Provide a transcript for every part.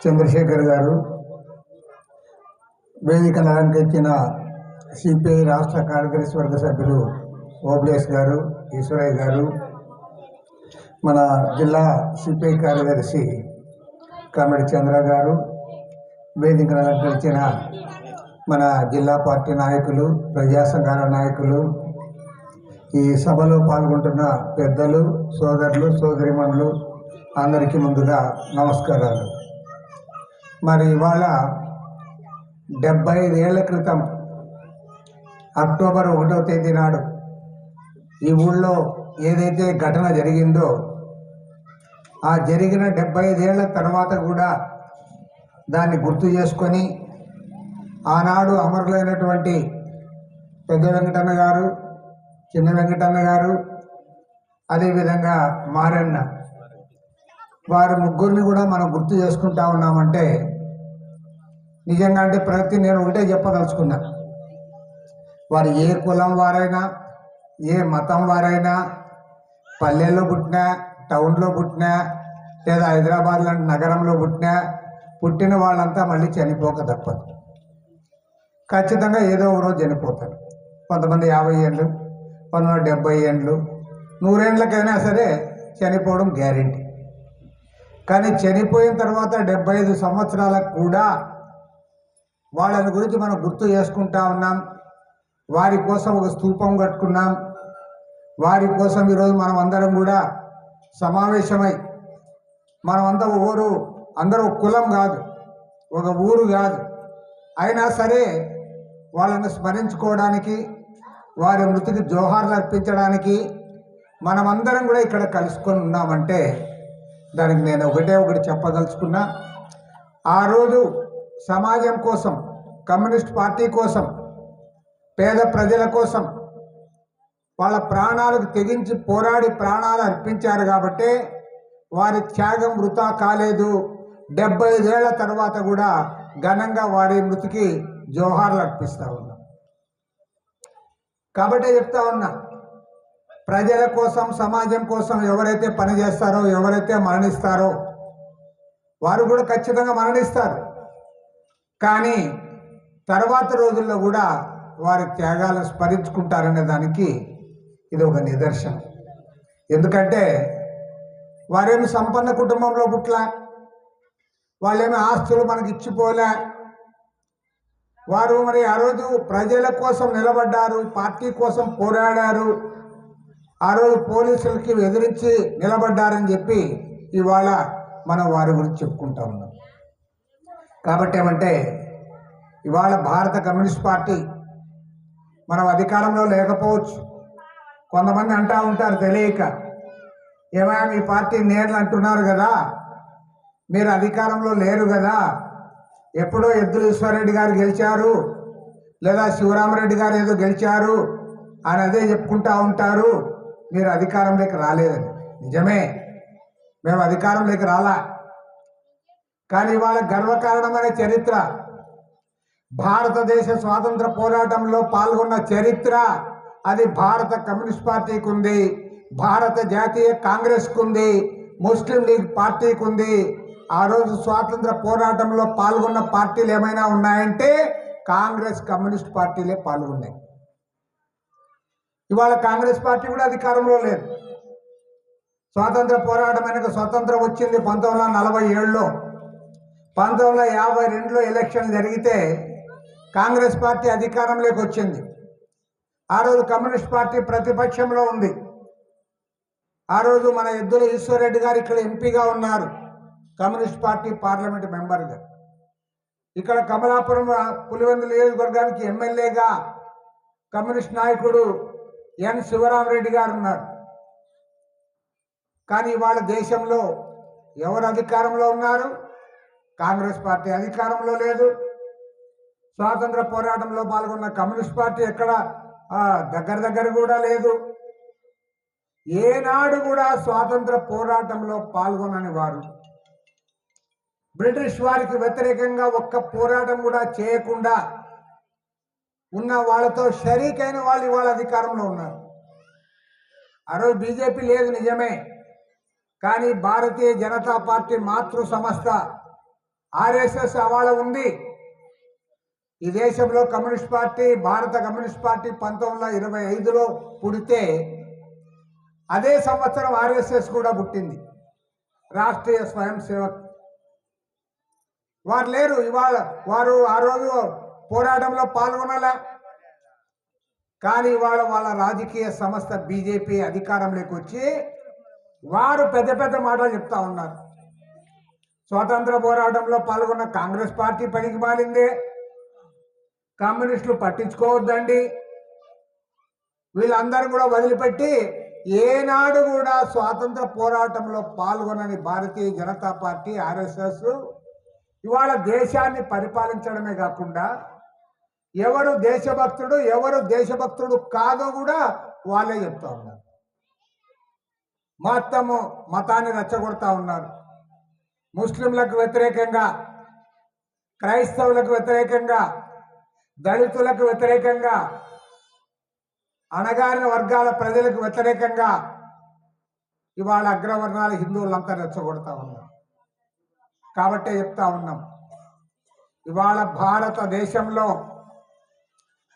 చంద్రశేఖర్ గారు వేదికను అలంకరించిన సిపిఐ రాష్ట్ర కార్యదర్శి వర్గ సభ్యులు ఓబ్లేస్ గారు ఈశ్వరయ్య గారు మన జిల్లా సిపిఐ కార్యదర్శి కామెడి చంద్ర గారు వేదికను అలంకరించిన మన జిల్లా పార్టీ నాయకులు ప్రజా సంఘాల నాయకులు ఈ సభలో పాల్గొంటున్న పెద్దలు సోదరులు సోదరిమణులు అందరికీ ముందుగా నమస్కారాలు. మరి ఇవాళ డెబ్బై ఐదేళ్ళ క్రితం అక్టోబర్ ఒకటో తేదీ నాడు ఈ ఊళ్ళో ఏదైతే ఘటన జరిగిందో ఆ జరిగిన డెబ్బై ఐదేళ్ళ తర్వాత కూడా దాన్ని గుర్తు చేసుకొని ఆనాడు అమరులైనటువంటి పెద్ద వెంకటన్న గారు చిన్న వెంకటన్న గారు అదేవిధంగా మారన్న వారి ముగ్గురిని కూడా మనం గుర్తు చేసుకుంటా ఉన్నామంటే నిజంగా అంటే ప్రతి నేను ఒకటే చెప్పదలుచుకున్నా. వారు ఏ కులం వారైనా ఏ మతం వారైనా పల్లెల్లో పుట్టినా టౌన్లో పుట్టినా లేదా హైదరాబాద్ లాంటి నగరంలో పుట్టినా పుట్టిన వాళ్ళంతా మళ్ళీ చనిపోక తప్పదు. ఖచ్చితంగా ఏదో ఒక రోజు చనిపోతారు. కొంతమంది యాభై ఏండ్లు కొంతమంది డెబ్బై ఏండ్లు నూరేండ్లకైనా సరే చనిపోవడం గ్యారెంటీ. కానీ చనిపోయిన తర్వాత డెబ్బై ఐదు సంవత్సరాలకు కూడా వాళ్ళని గురించి మనం గుర్తు చేసుకుంటా ఉన్నాం. వారి కోసం ఒక స్థూపం కట్టుకున్నాం. వారి కోసం ఈరోజు మనం అందరం కూడా సమావేశమై మనమంతా ఊరు అందరూ కులం కాదు ఒక ఊరు కాదు. అయినా సరే వాళ్ళని స్మరించుకోవడానికి వారి మృతికి జోహార్లు అర్పించడానికి మనమందరం కూడా ఇక్కడ కలుసుకొని ఉన్నామంటే దానికి నేను ఒకటే ఒకటి చెప్పదలుచుకున్నా. ఆ రోజు సమాజం కోసం కమ్యూనిస్ట్ పార్టీ కోసం పేద ప్రజల కోసం వాళ్ళ ప్రాణాలకు తెగించి పోరాడి ప్రాణాలు అర్పించారు కాబట్టే వారి త్యాగం వృతా కాలేదు. డెబ్బై ఐదేళ్ళ తర్వాత కూడా ఘనంగా వారి మృతికి జోహార్లు అర్పిస్తూ ఉన్నాం. కాబట్టే చెప్తా ఉన్నా ప్రజల కోసం సమాజం కోసం ఎవరైతే పనిచేస్తారో ఎవరైతే మరణిస్తారో వారు కూడా ఖచ్చితంగా మరణిస్తారు. కానీ తర్వాత రోజుల్లో కూడా వారి త్యాగాలను స్మరించుకుంటారనే దానికి ఇది ఒక నిదర్శనం. ఎందుకంటే వారేమి సంపన్న కుటుంబంలో పుట్ల వాళ్ళేమి ఆస్తులు మనకి ఇచ్చిపోలే వారు మరి ఆ రోజు ప్రజల కోసం నిలబడ్డారు పార్టీ కోసం పోరాడారు ఆ రోజు పోలీసులకి ఎదిరించి నిలబడ్డారని చెప్పి ఇవాళ మనం వారి గురించి చెప్పుకుంటా ఉన్నాం. కాబట్టి ఏమంటే ఇవాళ భారత కమ్యూనిస్ట్ పార్టీ మనం అధికారంలో లేకపోవచ్చు. కొంతమంది అంటా ఉంటారు తెలియక ఏమైనా మీ పార్టీ నేర్లు అంటున్నారు కదా మీరు అధికారంలో లేరు కదా ఎప్పుడో ఎద్దులు ఈశ్వరరెడ్డి గారు గెలిచారు లేదా శివరామరెడ్డి గారు ఏదో గెలిచారు అని అదే చెప్పుకుంటా ఉంటారు. మీరు అధికారంలోకి రాలేదని. నిజమే. మేము అధికారంలోకి రాలా. కానీ ఇవాళ గర్వకారణమైన చరిత్ర భారతదేశ స్వాతంత్ర పోరాటంలో పాల్గొన్న చరిత్ర అది భారత కమ్యూనిస్ట్ పార్టీకి ఉంది భారత జాతీయ కాంగ్రెస్కు ఉంది ముస్లిం లీగ్ పార్టీకి ఉంది ఆ రోజు స్వాతంత్ర పోరాటంలో పాల్గొన్న పార్టీలు ఏమైనా ఉన్నాయంటే కాంగ్రెస్ కమ్యూనిస్ట్ పార్టీలే పాల్గొన్నాయి. ఇవాళ కాంగ్రెస్ పార్టీ కూడా అధికారంలో లేదు. స్వాతంత్ర పోరాటం వెనక స్వతంత్రం వచ్చింది పంతొమ్మిది వందల నలభై ఏడులో. పంతొమ్మిది వందల యాభై రెండులో ఎలక్షన్ జరిగితే కాంగ్రెస్ పార్టీ అధికారంలోకి వచ్చింది. ఆ రోజు కమ్యూనిస్ట్ పార్టీ ప్రతిపక్షంలో ఉంది. ఆ రోజు మన ఎద్దుల ఈశ్వరరెడ్డి గారు ఇక్కడ ఎంపీగా ఉన్నారు. కమ్యూనిస్ట్ పార్టీ పార్లమెంట్ మెంబర్గా ఇక్కడ కమలాపురం పులివెందు నియోజకవర్గానికి ఎమ్మెల్యేగా కమ్యూనిస్ట్ నాయకుడు ఎన్ శివరామరెడ్డి గారు ఉన్నారు కానీ ఇవాళ దేశంలో ఎవరు అధికారంలో ఉన్నారు? కాంగ్రెస్ పార్టీ అధికారంలో లేదు. స్వాతంత్ర పోరాటంలో పాల్గొన్న కమ్యూనిస్ట్ పార్టీ ఎక్కడ? దగ్గర దగ్గర కూడా లేదు. ఏనాడు కూడా స్వాతంత్ర పోరాటంలో పాల్గొనని వారు. బ్రిటిష్ వారికి వ్యతిరేకంగా ఒక్క పోరాటం కూడా చేయకుండా ఉన్న వాళ్ళతో షరీక్ అయిన వాళ్ళు ఇవాళ అధికారంలో ఉన్నారు. ఆ రోజు బీజేపీ లేదు నిజమే. కానీ భారతీయ జనతా పార్టీ మాతృ సంస్థ ఆర్ఎస్ఎస్ అవాళ ఉంది. ఈ దేశంలో communist party Bharata communist party పంతొమ్మిది వందల ఇరవై ఐదులో పుడితే అదే సంవత్సరం ఆర్ఎస్ఎస్ కూడా పుట్టింది. రాష్ట్రీయ స్వయం సేవక్. వారు లేరు. ఇవాళ వారు ఆ రోజు పోరాటంలో పాల్గొనలే? కానీ ఇవాళ వాళ్ళ రాజకీయ సంస్థ బీజేపీ అధికారంలోకి వచ్చి వారు పెద్ద పెద్ద మాటలు చెప్తా ఉన్నారు. స్వాతంత్ర పోరాటంలో పాల్గొన్న కాంగ్రెస్ పార్టీ పనికి మాలిందే. కమ్యూనిస్టులు పట్టించుకోవద్దండి. వీళ్ళందరూ కూడా వదిలిపెట్టి ఏనాడు కూడా స్వాతంత్ర పోరాటంలో పాల్గొనని భారతీయ జనతా పార్టీ ఆర్ఎస్ఎస్ ఇవాళ దేశాన్ని పరిపాలించడమే కాకుండా ఎవరు దేశభక్తుడు ఎవరు దేశభక్తుడు కాదో కూడా వాళ్ళే చెప్తా ఉన్నారు. మొత్తము మతాన్ని రెచ్చగొడతా ఉన్నారు. ముస్లింలకు వ్యతిరేకంగా క్రైస్తవులకు వ్యతిరేకంగా దళితులకు వ్యతిరేకంగా అణగారిన వర్గాల ప్రజలకు వ్యతిరేకంగా ఇవాళ అగ్రవర్ణాల హిందువులంతా రెచ్చగొడతా ఉన్నారు. కాబట్టే చెప్తా ఉన్నాం. ఇవాళ భారతదేశంలో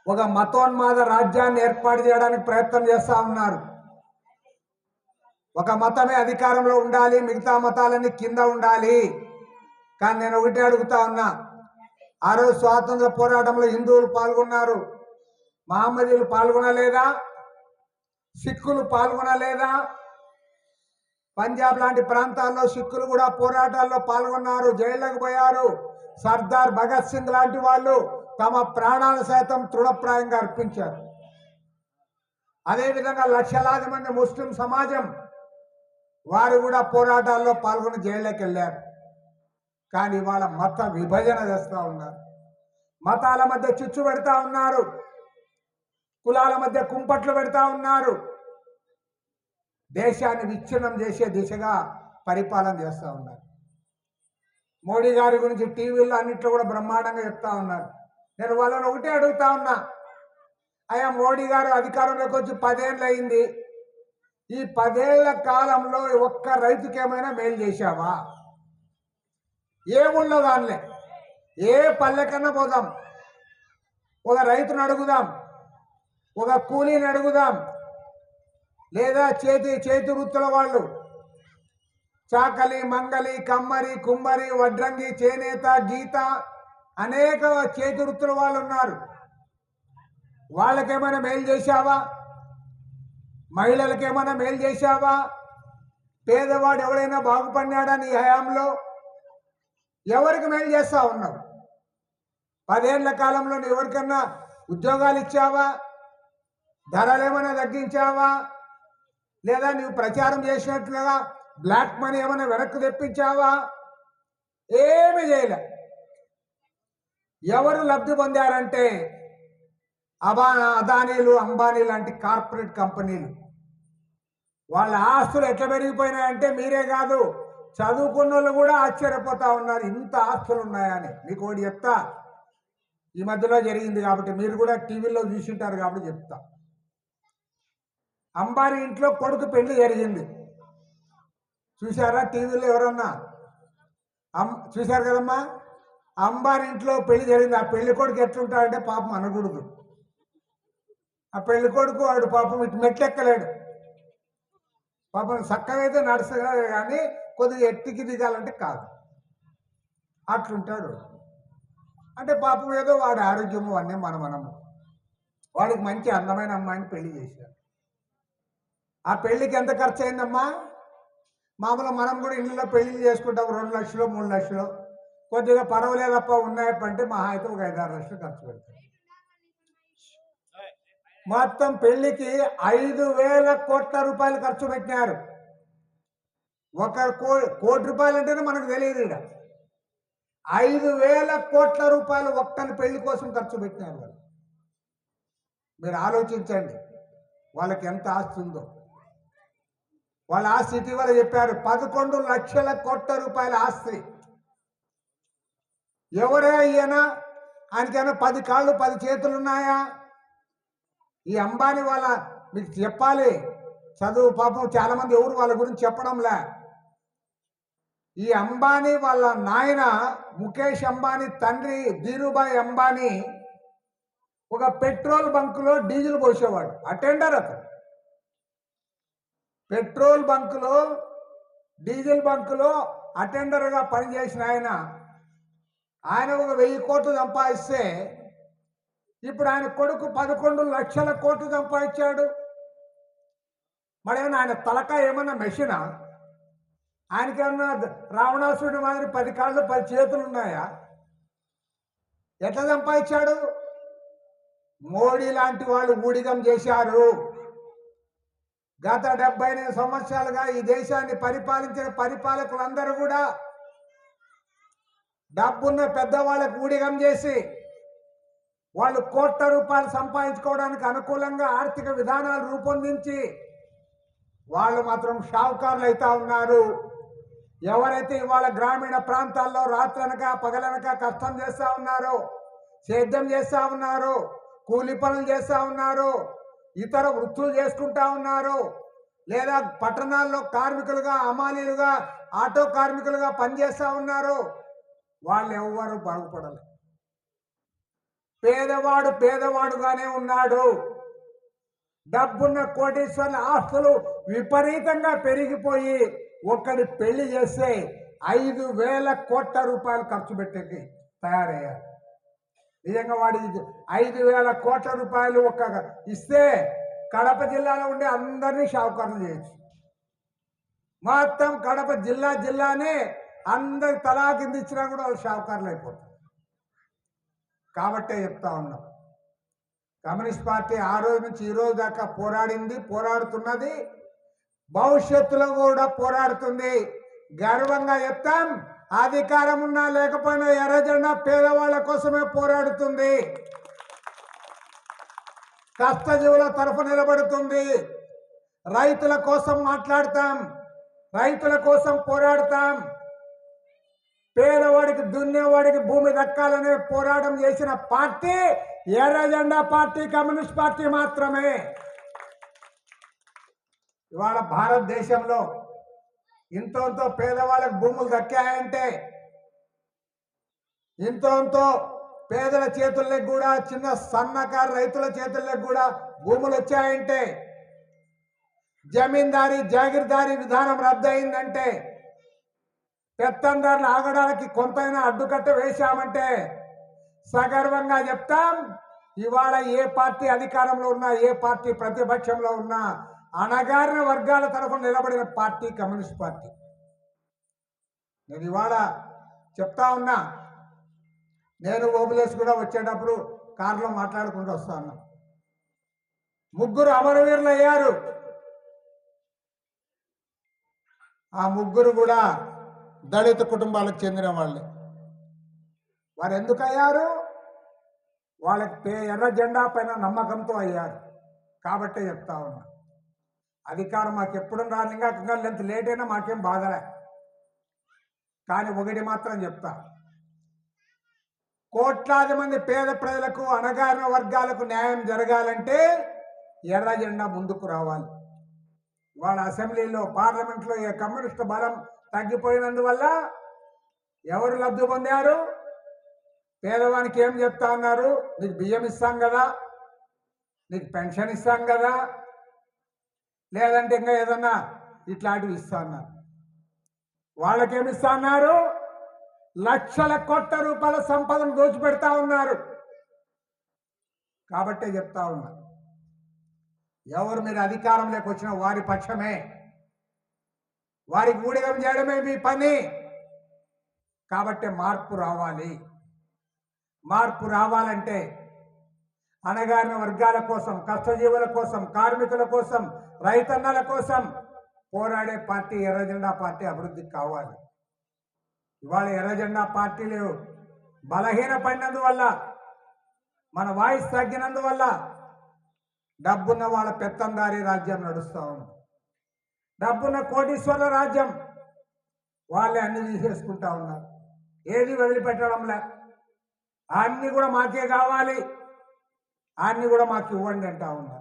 ఒక మతోన్మాద రాజ్యాన్ని ఏర్పాటు చేయడానికి ప్రయత్నం చేస్తా ఉన్నారు. ఒక మతమే అధికారంలో ఉండాలి మిగతా మతాలన్నీ కింద ఉండాలి. కానీ నేను ఒకటే అడుగుతా ఉన్నా. ఆ రోజు స్వాతంత్ర పోరాటంలో హిందువులు పాల్గొన్నారు. మహమ్మదీలు పాల్గొనలేదా? సిక్కులు పాల్గొనలేదా? పంజాబ్ లాంటి ప్రాంతాల్లో సిక్కులు కూడా పోరాటాల్లో పాల్గొన్నారు జైళ్ళకు పోయారు. సర్దార్ భగత్ సింగ్ లాంటి వాళ్ళు తమ ప్రాణాలు సైతం తృణప్రాయంగా అర్పించారు. అదేవిధంగా లక్షలాది మంది ముస్లిం సమాజం వారు కూడా పోరాటాల్లో పాల్గొని జైళ్ళకి వెళ్ళారు. కానీ వాళ్ళ మత విభజన చేస్తూ ఉన్నారు. మతాల మధ్య చిచ్చు పెడతా ఉన్నారు. కులాల మధ్య కుంపట్లు పెడతా ఉన్నారు. దేశాన్ని విచ్ఛిన్నం చేసే దిశగా పరిపాలన చేస్తూ ఉన్నారు. మోడీ గారి గురించి టీవీలో అన్నిట్లో కూడా బ్రహ్మాండంగా చెప్తా ఉన్నారు. నేను వాళ్ళని ఒకటే అడుగుతా ఉన్నా. అయ్యా మోడీ గారు అధికారంలోకి వచ్చి పదేళ్ళు అయింది. ఈ పదేళ్ళ కాలంలో ఒక్క రైతుకి ఏమైనా మేలు చేశావా? ఏముండో దానిలే ఏ పల్లెకన్నా పోదాం. ఒక రైతును అడుగుదాం. ఒక కూలీని అడుగుదాం. లేదా చేతి చేతి వృత్తుల వాళ్ళు. చాకలి మంగలి కమ్మరి కుమ్మరి వడ్రంగి చేనేత గీత అనేక చేతి వృత్తుల వాళ్ళు ఉన్నారు. వాళ్ళకేమైనా మేలు చేశావా? మహిళలకేమైనా మేలు చేశావా? పేదవాడు ఎవడైనా బాగుపడినాడా నీ హయాంలో? ఎవరికి మేలు చేస్తా ఉన్నావు? పదేళ్ళ కాలంలో నువ్వు ఎవరికన్నా ఉద్యోగాలు ఇచ్చావా? ధరలు ఏమైనా తగ్గించావా? లేదా నువ్వు ప్రచారం చేసినట్లుగా బ్లాక్ మనీ ఏమైనా వెనక్కి తెప్పించావా? ఏమి చేయలే. ఎవరు లబ్ధి పొందారంటే అబా అదానీలు అంబానీ లాంటి కార్పొరేట్ కంపెనీలు. వాళ్ళ ఆస్తులు ఎట్లా పెరిగిపోయినాయంటే మీరే కాదు చదువుకున్న వాళ్ళు కూడా ఆశ్చర్యపోతా ఉన్నారు ఇంత ఆస్తులు ఉన్నాయని. మీకు ఒకటి చెప్తా ఈ మధ్యలో జరిగింది కాబట్టి మీరు కూడా టీవీలో చూసింటారు కాబట్టి చెప్తా. అంబానీ ఇంట్లో కొడుకు పెళ్ళి జరిగింది. చూసారా టీవీలో ఎవరన్నా? అమ్ చూశారు కదమ్మా? అంబానీ ఇంట్లో పెళ్ళి జరిగింది. ఆ పెళ్ళి కొడుకు ఎట్లుంటాడంటే పాపం అనకూడదు. ఆ పెళ్ళి కొడుకు వాడు పాపం ఇటు మెట్లెక్కలేడు. పాపం చక్కగా అయితే నడుస్తుంది కానీ కొద్దిగా ఎట్టికి దిగాలంటే కాదు. అట్లుంటాడు. అంటే పాపం ఏదో వాడి ఆరోగ్యము అన్నీ మన మనము. వాడికి మంచి అందమైన అమ్మాయిని పెళ్ళి చేశారు ఆ పెళ్ళికి ఎంత ఖర్చు అయిందమ్మా మామూలుగా మనం కూడా ఇళ్ళలో పెళ్ళి చేసుకుంటాం. రెండు లక్షలు మూడు లక్షలు. కొద్దిగా పర్వాలేదప్ప ఉన్నాయప్పంటే మహా అయితే ఒక ఐదారు లక్షలు ఖర్చు పెడతాం మొత్తం పెళ్ళికి ఐదు వేల కోట్ల రూపాయలు ఖర్చు పెట్టినారు. ఒక కో కోటి రూపాయలు అంటేనే మనకు తెలియదు ఇక్కడ ఐదు వేల కోట్ల రూపాయలు ఒక్కని పెళ్ళి కోసం ఖర్చు పెట్టినారు వాళ్ళు. మీరు ఆలోచించండి వాళ్ళకి ఎంత ఆస్తి ఉందో. వాళ్ళ ఆస్తి ఇటీవల చెప్పారు పదకొండు లక్షల కోట్ల రూపాయల ఆస్తి. ఎవరే ఈయన ఆయనకైనా పది కాళ్ళు పది చేతులు ఉన్నాయా ఈ అంబానీ వాళ్ళ మీకు చెప్పాలి. చదువు పాపం చాలామంది ఎవరు వాళ్ళ గురించి చెప్పడంలే. ఈ అంబానీ వాళ్ళ నాయన ముఖేష్ అంబానీ తండ్రి ధీరుభాయ్ అంబానీ ఒక పెట్రోల్ బంకులో డీజిల్ పోసేవాడు. అటెండర్ అతను. పెట్రోల్ బంకులో డీజిల్ బంకులో అటెండర్గా పనిచేసిన ఆయన ఆయన ఒక వెయ్యి కోట్లు సంపాదిస్తే ఇప్పుడు ఆయన కొడుకు పదకొండు లక్షల కోట్లు సంపాదించాడు. మరి ఏమన్నా ఆయన తలక ఏమన్నా మెషినా? ఆయనకేమన్నా రావణాసుడి మాదిరి పది కాళ్ళు పది చేతులు ఉన్నాయా? ఎట్లా సంపాదించాడు? మోడీ లాంటి వాళ్ళు ఊడిగం చేశారు. గత డెబ్బై ఎనిమిది సంవత్సరాలుగా ఈ దేశాన్ని పరిపాలించిన పరిపాలకులందరూ కూడా డబ్బున్న పెద్దవాళ్ళకు ఊడిగం చేసి వాళ్ళు కోట్ల రూపాయలు సంపాదించుకోవడానికి అనుకూలంగా ఆర్థిక విధానాలు రూపొందించి వాళ్ళు మాత్రం షావుకారులు అవుతా ఉన్నారు. ఎవరైతే ఇవాళ గ్రామీణ ప్రాంతాల్లో రాత్రనక పగలనక కష్టం చేస్తూ ఉన్నారో సేద్యం చేస్తూ ఉన్నారు కూలి పనులు చేస్తూ ఉన్నారు ఇతర వృత్తులు చేసుకుంటా ఉన్నారు లేదా పట్టణాల్లో కార్మికులుగా అమాలీలుగా ఆటో కార్మికులుగా పనిచేస్తూ ఉన్నారు వాళ్ళు ఎవ్వరు బాగుపడలేదు పేదవాడు పేదవాడుగానే ఉన్నాడు. డబ్బున్న కోటేశ్వర్ల ఆస్తులు విపరీతంగా పెరిగిపోయి ఒక్కడి పెళ్ళి చేస్తే ఐదు వేల కోట్ల రూపాయలు ఖర్చు పెట్టేకి తయారయ్యారు. నిజంగా వాడి ఐదు వేల కోట్ల రూపాయలు ఒక్క ఇస్తే కడప జిల్లాలో ఉండే అందరినీ షావుకరణ చేయొచ్చు. మొత్తం కడప జిల్లా జిల్లానే అందరు తలా కింద ఇచ్చినా కూడా వాళ్ళు షావుకారులు అయిపోతారు. కాబట్టే చెప్తా ఉన్నాం. కమ్యూనిస్ట్ పార్టీ ఆ రోజు నుంచి ఈ రోజు దాకా పోరాడింది పోరాడుతున్నది. భవిష్యత్తులో కూడా పోరాడుతుంది. గర్వంగా చెప్తాం అధికారం ఉన్నా లేకపోయినా ఎర్రజెండా పేదవాళ్ళ కోసమే పోరాడుతుంది. కష్టజీవుల తరఫు నిలబడుతుంది. రైతుల కోసం మాట్లాడతాం రైతుల కోసం పోరాడతాం. పేదవాడికి దున్నేవాడికి భూమి దక్కాలనే పోరాటం చేసిన పార్టీ ఎర్ర జెండా పార్టీ కమ్యూనిస్ట్ పార్టీ మాత్రమే. ఇవాళ భారతదేశంలో ఇంతో పేదవాళ్ళకి భూములు దక్కాయంటే ఇంతో పేదల చేతుల్లోకి కూడా చిన్న సన్నకారు రైతుల చేతుల్లోకి కూడా భూములు వచ్చాయంటే జమీందారీ జాగీర్దారీ విధానం రద్దయిందంటే పెత్తందారులు ఆగడానికి కొంతైనా అడ్డుకట్ట వేశామంటే సగర్వంగా చెప్తాం ఇవాళ ఏ పార్టీ అధికారంలో ఉన్నా ఏ పార్టీ ప్రతిపక్షంలో ఉన్నా అణగారిన వర్గాల తరఫున నిలబడిన పార్టీ కమ్యూనిస్ట్ పార్టీ. నేను ఇవాళ చెప్తా ఉన్నా నేను ఓబులేస్ కూడా వచ్చేటప్పుడు కారులో మాట్లాడుకుంటూ వస్తా ఉన్నా. ముగ్గురు అమరవీరులు అయ్యారు. ఆ ముగ్గురు కూడా దళిత కుటుంబాలకు చెందిన వాళ్ళే. వారు ఎందుకు అయ్యారు? వాళ్ళకి పే- ఎర్ర జెండా పైన నమ్మకంతో అయ్యారు. కాబట్టే చెప్తా ఉన్నా. అధికారం మాకు ఎప్పుడు రాని ఇంకా లేట్ అయినా మాకేం బాధలే. కానీ ఒకటి మాత్రం చెప్తా. కోట్లాది మంది పేద ప్రజలకు అణగారిన వర్గాలకు న్యాయం జరగాలంటే ఎర్ర జెండా ముందుకు రావాలి. వాళ్ళ అసెంబ్లీలో పార్లమెంట్లో ఏ కమ్యూనిస్ట్ బలం తగ్గిపోయినందువల్ల ఎవరు లబ్ధి పొందారు? పేదవానికి ఏం చెప్తా ఉన్నారు నీకు బియ్యం ఇస్తాం కదా నీకు పెన్షన్ ఇస్తాం కదా లేదంటే ఇంకా ఏదన్నా ఇట్లాంటివి ఇస్తా అన్నారు. వాళ్ళకేమి ఇస్తా అన్నారు? లక్షల కోట్ల రూపాయల సంపదను దోచిపెడతా ఉన్నారు. కాబట్టే చెప్తా ఉన్నా ఎవరు మీరు అధికారంలోకి వచ్చిన వారి పక్షమే. వారికి ఊడిగం చేయడమే మీ పని. కాబట్టి మార్పు రావాలి. మార్పు రావాలంటే అణగారిన వర్గాల కోసం కష్టజీవుల కోసం కార్మికుల కోసం రైతన్నల కోసం పోరాడే పార్టీ ఎర్రజెండా పార్టీ అభివృద్ధి కావాలి. ఇవాళ ఎర్రజెండా పార్టీలు బలహీన పడినందువల్ల మన వాయిస్ తగ్గినందువల్ల డబ్బున్న వాళ్ళ పెత్తందారీ రాజ్యం నడుస్తూ ఉంది. డబ్బున్న కోటీశ్వరుల రాజ్యం. వాళ్ళే అన్ని తీసేసుకుంటా ఉన్నారు. ఏది వదిలిపెట్టడంలే. అన్ని కూడా మాకే కావాలి. అన్ని కూడా మాకు ఇవ్వండి అంటా ఉన్నారు.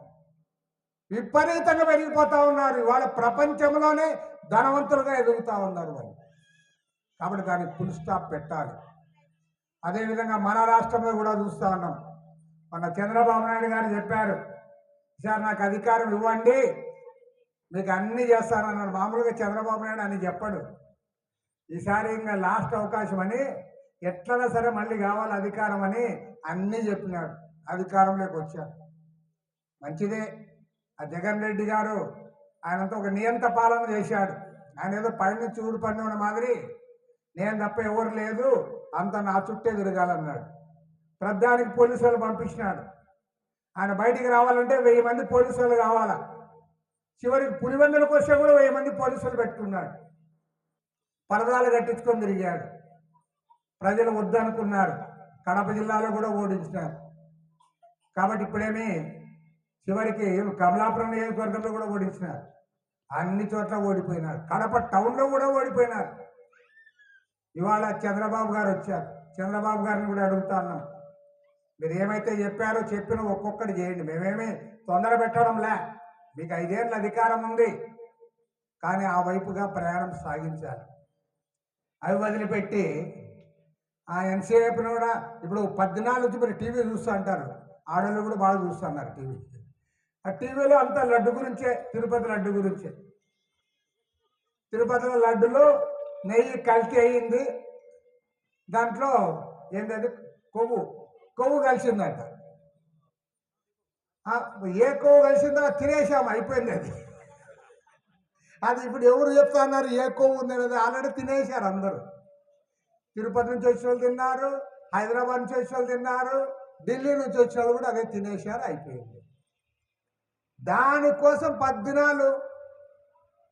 విపరీతంగా పెరిగిపోతా ఉన్నారు. ఇవాళ ప్రపంచంలోనే ధనవంతులుగా ఎదుగుతూ ఉన్నారు వాళ్ళు. కాబట్టి దానికి ఫుల్ స్టాప్ పెట్టాలి. అదేవిధంగా మన రాష్ట్రంలో కూడా చూస్తూ ఉన్నాం. మన చంద్రబాబు నాయుడు గారు చెప్పారు సార్ నాకు అధికారం ఇవ్వండి. మీకు అన్నీ చేస్తానన్నాడు. మామూలుగా చంద్రబాబు నాయుడు అని చెప్పడు. ఈసారి ఇంకా లాస్ట్ అవకాశం అని ఎట్లైనా సరే మళ్ళీ కావాలి అధికారం అని అన్నీ చెప్పినాడు. అధికారంలోకి వచ్చాడు. మంచిదే. ఆ జగన్ రెడ్డి గారు ఆయనంతా ఒక నియంత పాలన చేశాడు. ఆయన ఏదో పైనుంచి చూడు పడిన ఉన్న మాదిరి నేను తప్ప ఎవరు లేదు అంత నా చుట్టే తిరగాలన్నాడు. ప్రధానికి పోలీసు వాళ్ళు పంపించినాడు. ఆయన బయటికి రావాలంటే వెయ్యి మంది పోలీసు వాళ్ళు కావాలా? చివరికి పులివెందులకు వస్తే కూడా వెయ్యి మంది పోలీసులు పెట్టుకున్నాడు పరదాలు కట్టించుకొని తిరిగాడు ప్రజలు వద్దనుకున్నారు. కడప జిల్లాలో కూడా ఓడించినారు కాబట్టి ఇప్పుడేమి చివరికి కమలాపురం నియోజకవర్గంలో కూడా ఓడించినారు. అన్ని చోట్ల ఓడిపోయినారు. కడప టౌన్లో కూడా ఓడిపోయినారు. ఇవాళ చంద్రబాబు గారు వచ్చారు. చంద్రబాబు గారిని కూడా అడుగుతా ఉన్నాం. మీరు ఏమైతే చెప్పారో చెప్పిన ఒక్కొక్కటి చేయండి. మేమేమి తొందర పెట్టడంలే మీకు ఐదేళ్ళ అధికారం ఉంది. కానీ ఆ వైపుగా ప్రయాణం సాగించాలి. అవి వదిలిపెట్టి ఆ ఎంతసేపు కూడా ఇప్పుడు పద్నాలుగు నుంచి మీరు టీవీ చూస్తూ అంటారు. ఆడవాళ్ళు కూడా బాగా చూస్తున్నారు టీవీ. ఆ టీవీలో అంతా లడ్డు గురించే తిరుపతి లడ్డు గురించే. తిరుపతిలో లడ్డులో నెయ్యి కల్తీ అయ్యింది దాంట్లో ఏంటంటే కొవ్వు. కొవ్వు కలిసిందంట. ఏ కో కలిసిందో తినేసాము తినేసాం అయిపోయింది అది. అది ఇప్పుడు ఎవరు చెప్తా అన్నారు ఏ కొవ్వు ఉంది అనేది ఆల్రెడీ తినేశారు అందరూ. తిరుపతి నుంచి వచ్చిన వాళ్ళు తిన్నారు హైదరాబాద్ నుంచి వచ్చిన వాళ్ళు తిన్నారు ఢిల్లీ నుంచి వచ్చిన వాళ్ళు కూడా అదే తినేశారు అయిపోయింది. దానికోసం పద్దినాలు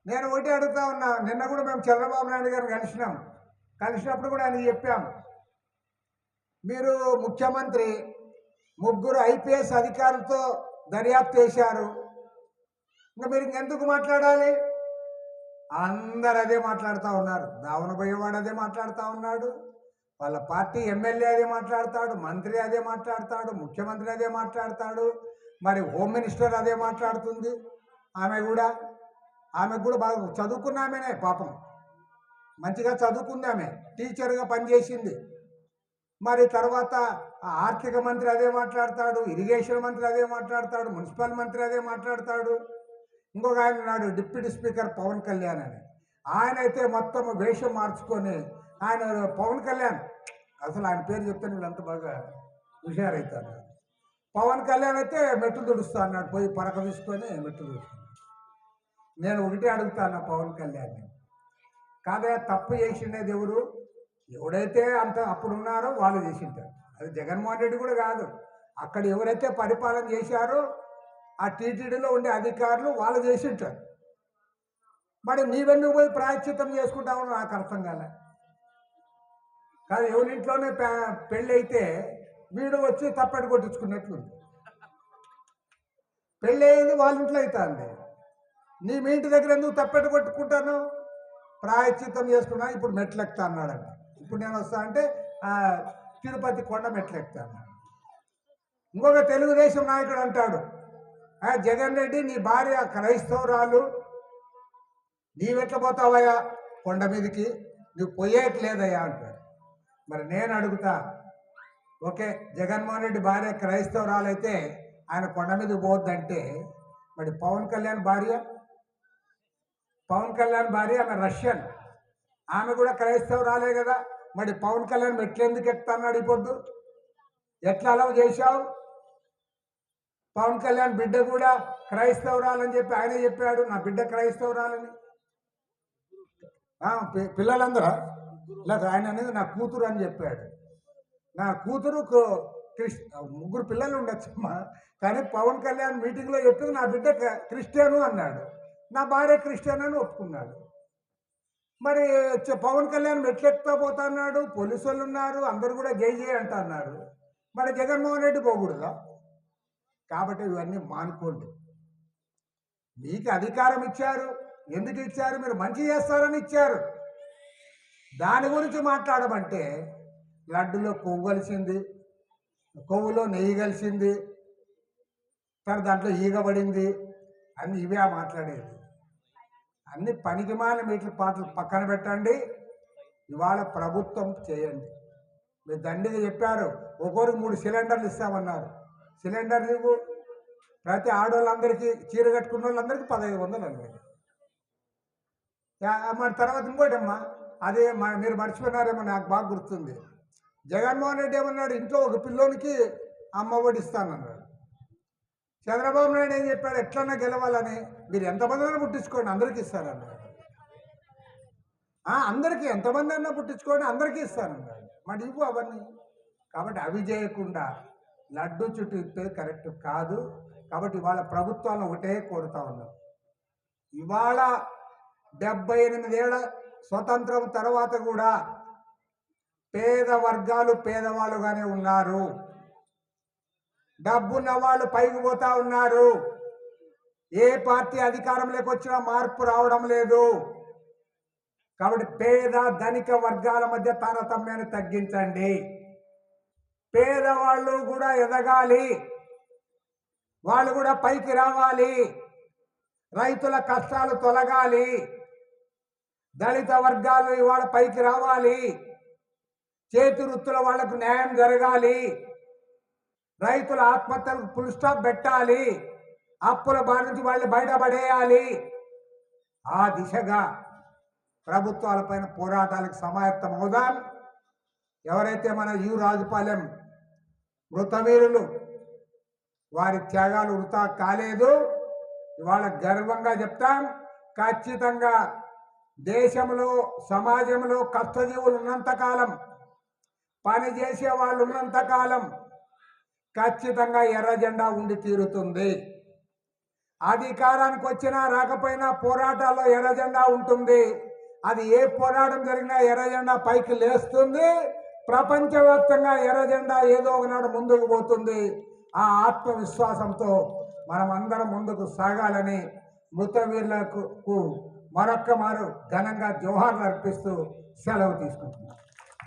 నేను ఒకటి అడుగుతా ఉన్నా నిన్న కూడా మేము చంద్రబాబు నాయుడు గారిని కలిసినాం. కలిసినప్పుడు కూడా ఆయన చెప్పాం. మీరు ముఖ్యమంత్రి ముగ్గురు ఐపీఎస్ అధికారులతో దర్యాప్తు చేశారు. ఇంకా మీరు ఇంకెందుకు మాట్లాడాలి? అందరు అదే మాట్లాడుతూ ఉన్నారు. దావన పోయేవాడు అదే మాట్లాడుతూ ఉన్నాడు. వాళ్ళ పార్టీ ఎమ్మెల్యే అదే మాట్లాడతాడు. మంత్రి అదే మాట్లాడతాడు. ముఖ్యమంత్రి అదే మాట్లాడతాడు. మరి హోమ్ మినిస్టర్ అదే మాట్లాడుతుంది. ఆమె కూడా ఆమెకు కూడా బాగా చదువుకున్న ఆమెనే పాపం. మంచిగా చదువుకుంది ఆమె. టీచర్గా పనిచేసింది. మరి తర్వాత ఆర్థిక మంత్రి అదే మాట్లాడతాడు ఇరిగేషన్ మంత్రి అదే మాట్లాడతాడు మున్సిపల్ మంత్రి అదే మాట్లాడతాడు. ఇంకొక ఆయన ఉన్నాడు డిప్యూటీ స్పీకర్ పవన్ కళ్యాణ్ అని. ఆయన అయితే మొత్తం వేషం మార్చుకొని ఆయన పవన్ కళ్యాణ్ అసలు ఆయన పేరు చెప్తే వీళ్ళంతా బాగా హుషారవుతారు పవన్ కళ్యాణ్ అయితే మెట్లు తుడుస్తా అన్నాడు పోయి పరక తీసుకొని మెట్లు తుడుస్తాను నేను ఒకటే అడుగుతాను పవన్ కళ్యాణ్ కాదే తప్పు చేసిండేది ఎవరు ఎవడైతే అంత అప్పుడు ఉన్నారో వాళ్ళు చేసింటారు. అది జగన్మోహన్ రెడ్డి కూడా కాదు. అక్కడ ఎవరైతే పరిపాలన చేశారో ఆ టీటీడీలో ఉండే అధికారులు వాళ్ళు చేసింటారు. మరి నీవెందుకు పోయి ప్రాయశ్చిత్తం చేసుకుంటావు నాకు అర్థం కాలే. కాదు ఎవరింట్లోనే పె- పెళ్ళి అయితే వీడు వచ్చి తప్పటి కొట్టించుకున్నట్లుంది. పెళ్ళి అయ్యేది వాళ్ళ ఇంట్లో అవుతుంది నీ మీ ఇంటి దగ్గర ఎందుకు తప్పెట్టు కొట్టుకుంటాను? ప్రాయశ్చిత్తం చేసుకున్నా ఇప్పుడు మెట్లు అన్నాడంట. ఇప్పుడు నేను వస్తా అంటే తిరుపతి కొండ మెట్లు ఇంకొక తెలుగుదేశం నాయకుడు అంటాడు "ఆ, జగన్ రెడ్డి నీ భార్య క్రైస్తవురాలు నీవెట్ల పోతావయ్యా కొండ మీదకి? నువ్వు పోయేట్లేదయ్యా అంటాడు. మరి నేను అడుగుతా ఓకే జగన్మోహన్ రెడ్డి భార్య క్రైస్తవురాలైతే ఆయన కొండ మీదకి పోద్దంటే మరి పవన్ కళ్యాణ్ భార్య? పవన్ కళ్యాణ్ భార్య ఆమె రష్యన్. ఆమె కూడా క్రైస్తవురాలే కదా. మరి పవన్ కళ్యాణ్ ఎట్లెందుకు ఎక్కుతున్నాడు ఈ పొద్దు? ఎట్లా అలవ్ చేశావు? పవన్ కళ్యాణ్ బిడ్డ కూడా క్రైస్తవురాలని చెప్పి ఆయనే చెప్పాడు నా బిడ్డ క్రైస్తవురాలని. పిల్లలందరూ? లేదు ఆయన అనేది నా కూతురు అని చెప్పాడు. నా కూతురు కు- క్రిస్ ముగ్గురు పిల్లలు ఉండొచ్చమ్మా. కానీ పవన్ కళ్యాణ్ మీటింగ్లో చెప్పింది నా బిడ్డ క్రిస్టియను అన్నాడు. నా భార్య క్రిస్టియన్ అని ఒప్పుకున్నాడు. మరి పవన్ కళ్యాణ్ మెట్లెక్తా పోతున్నాడు పోలీసు వాళ్ళు ఉన్నారు అందరు కూడా జై జై అంటున్నారు మరి జగన్మోహన్ రెడ్డి పోకూడదా? కాబట్టి ఇవన్నీ మానుకోండి. మీకు అధికారం ఇచ్చారు ఎందుకు ఇచ్చారు మీరు మంచి చేస్తారని ఇచ్చారు. దాని గురించి మాట్లాడమంటే లడ్డులో కొవ్వు కలిసింది కొవ్వులో నెయ్యి కలిసింది తర్వాత దాంట్లో ఈగబడింది అని ఇవే మాట్లాడేది. అన్ని పనికిమాల మీటర్ పాటలు పక్కన పెట్టండి. ఇవాళ ప్రభుత్వం చేయండి. మీరు దండిగా చెప్పారు ఒక్కొరికి మూడు సిలిండర్లు ఇస్తామన్నారు. సిలిండర్లు ప్రతి ఆడవాళ్ళందరికీ చీర కట్టుకున్న వాళ్ళందరికీ పదహైదు వందలు అనమాట యా- తర్వాత ఇంకోటమ్మా అదే మీరు మర్చిపోయినారేమో నాకు బాగా గుర్తుంది. జగన్మోహన్ రెడ్డి ఏమన్నాడు ఇంట్లో ఒక పిల్లోనికి అమ్మ ఒడిస్తానన్నాడు చంద్రబాబు నాయుడు ఏం చెప్పాడు ఎట్లన్నా గెలవాలని. మీరు ఎంతమందిని పుట్టించుకోండి అందరికీ ఇస్తారన్నాడు అందరికీ ఎంతమంది అన్నా పుట్టించుకోండి అందరికీ ఇస్తానన్నాడు మరి ఇవ్వు అవన్నీ. కాబట్టి అవి చేయకుండా లడ్డు చుట్టూ ఇప్పేది కరెక్ట్ కాదు. కాబట్టి ఇవాళ ప్రభుత్వాలను ఒకటే కోరుతా ఉన్నాం ఇవాళ డెబ్బై ఎనిమిదేళ్ళ స్వతంత్రం తర్వాత కూడా పేద వర్గాలు పేదవాళ్ళుగానే ఉన్నారు. డబ్బున్న వాళ్ళు పైకి పోతా ఉన్నారు. ఏ పార్టీ అధికారంలోకి వచ్చినా మార్పు రావడం లేదు. కాబట్టి పేద ధనిక వర్గాల మధ్య తారతమ్యాన్ని తగ్గించండి. పేదవాళ్ళు కూడా ఎదగాలి. వాళ్ళు కూడా పైకి రావాలి. రైతుల కష్టాలు తొలగాలి. దళిత వర్గాలు ఇవాళ పైకి రావాలి. చేతి వృత్తుల వాళ్ళకు న్యాయం జరగాలి. రైతుల ఆత్మహత్యలకు ఫుల్ స్టాప్ పెట్టాలి. అప్పుల బారి నుంచి వాళ్ళు బయటపడేయాలి. ఆ దిశగా ప్రభుత్వాలపైన పోరాటాలకు సమాయత్తం అవుదాం. ఎవరైతే మన యు రాజుపాలెం మృతవీరులు వారి త్యాగాలు వృతా కాలేదు. ఇవాళ గర్వంగా చెప్తాం ఖచ్చితంగా దేశంలో సమాజంలో కష్టజీవులు ఉన్నంతకాలం పని చేసే వాళ్ళు ఉన్నంతకాలం ఖచ్చితంగా ఎర్ర జెండా ఉండి తీరుతుంది. అధికారానికి వచ్చినా రాకపోయినా పోరాటాల్లో ఎర్ర జెండా ఉంటుంది. అది ఏ పోరాటం జరిగినా ఎర్ర జెండా పైకి లేస్తుంది. ప్రపంచవ్యాప్తంగా ఎర్ర జెండా ఏదో ఒకనాడు ముందుకు పోతుంది. ఆ ఆత్మవిశ్వాసంతో మనం అందరం ముందుకు సాగాలని మృతవీరులకు మరొక్క మారు ఘనంగా జోహార్లు అర్పిస్తూ సెలవు తీసుకుంటున్నాం.